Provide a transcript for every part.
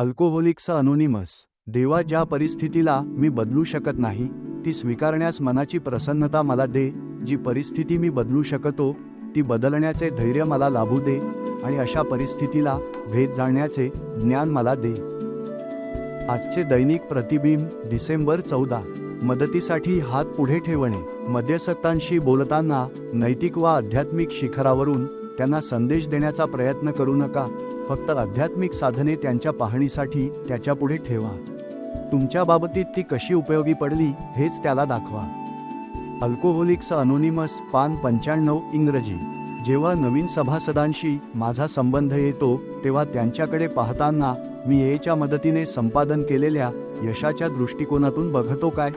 Alcoholics anonymous. देवा ज्या परिस्थितीला मी बदलू शकत नाही ती स्वीकारण्यास मनाची प्रसन्नता मला दे. जी परिस्थिती मी बदलू शकतो ती बदलण्याचे धैर्य मला लाभू दे आणि अशा परिस्थितीला भेद जाणण्याचे ज्ञान मला दे. आजचे दैनिक प्रतिबिंब डिसेंबर चौदा. मदतीसाठी हात पुढे ठेवणे. मध्यस्थांशी बोलताना नैतिक वा आध्यात्मिक शिखरावरून त्यांना संदेश देण्याचा प्रयत्न करू नका. फक्त आध्यात्मिक साधने त्यांच्या पाहणीसाठी त्याच्यापुढे ठेवा. तुमच्या बाबतीत ती कशी उपयोगी पडली हेच त्याला दाखवा. अल्कोहोलिक्स अनोनिमस पान पंच्याण्णव इंग्रजी. जेव्हा नवीन सभासदांशी माझा संबंध येतो तेव्हा त्यांच्याकडे पाहताना मी एच्या मदतीने संपादन केलेल्या यशाच्या दृष्टिकोनातून बघतो काय?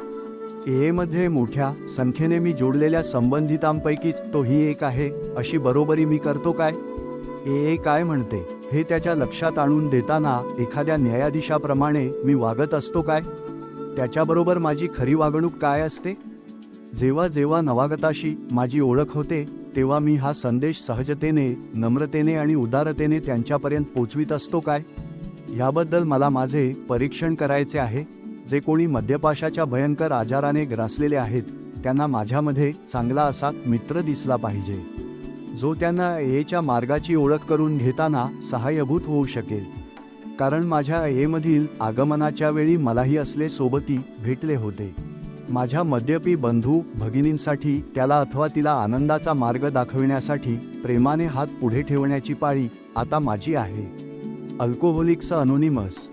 एमध्ये मोठ्या संख्येने मी जोडलेल्या संबंधितांपैकीच तोही एक आहे अशी बरोबरी मी करतो काय? ए काय म्हणते हे त्याच्या लक्षात आणून देताना एखाद्या न्यायाधीशाप्रमाणे मी वागत असतो काय? त्याच्याबरोबर माझी खरी वागणूक काय असते? जेव्हा जेव्हा नवागताशी माझी ओळख होते तेव्हा मी हा संदेश सहजतेने नम्रतेने आणि उदारतेने त्यांच्यापर्यंत पोचवीत असतो काय? याबद्दल मला माझे परीक्षण करायचे आहे. जे कोणी मद्यपाशाच्या भयंकर आजाराने ग्रासलेले आहेत त्यांना माझ्यामध्ये चांगला असा मित्र दिसला पाहिजे. जो त्यांना एच्या मार्गाची ओळख करून घेताना सहाय्यभूत होऊ शकेल. कारण माझ्या एमधील आगमनाच्या वेळी मलाही असले सोबती भेटले होते. माझ्या मद्यपी बंधू भगिनींसाठी त्याला अथवा तिला आनंदाचा मार्ग दाखविण्यासाठी प्रेमाने हात पुढे ठेवण्याची पाळी आता माझी आहे. Alcoholics Anonymous.